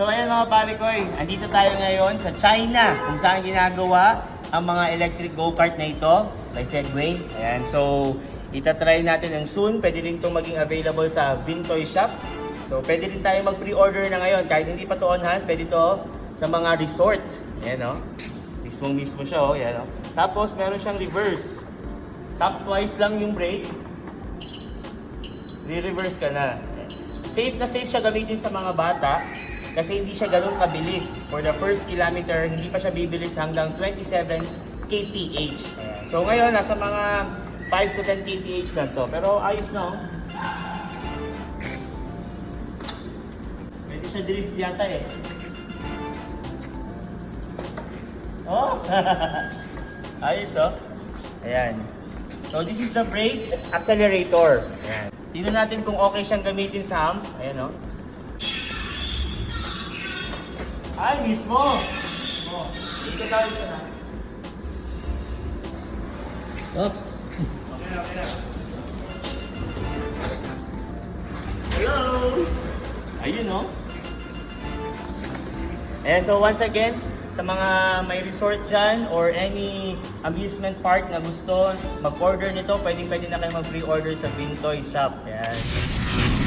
So ayan mga pare ko, eh, andito tayo ngayon sa China kung saan ginagawa ang mga electric go-kart na ito by Segway. Ayan, so itatry natin and soon pwede rin itong maging available sa Vintoy Shop. So pwede rin tayo mag-pre-order na ngayon kahit hindi pa to on hand, pwede to sa mga resort. Ayan o, mismong mismo siya o, ayan o. Tapos meron siyang reverse. Tap twice lang yung brake, re-reverse ka na. Safe na safe siya gamitin sa mga bata kasi hindi siya ganun kabilis. For the first kilometer, hindi pa siya bibilis hanggang 27 kph. So ngayon, nasa mga 5 to 10 kph lang to. Pero ayos na oh. Pwede siya drift yata eh. Oh! ayos oh. Ayan. So this is the brake accelerator. Ayan. Tingnan natin kung okay siyang gamitin sa hump. Ayan oh. Ay, mismo! Mismo. Dito sa akin siya. Oops. Okay na, okay na. Hello! Ayun oh. Eh, so once again, sa mga may resort dyan or any amusement park na gusto mag-order nito, pwedeng pwede na kayo mag-pre-order sa Vintoy Shop. Ayan.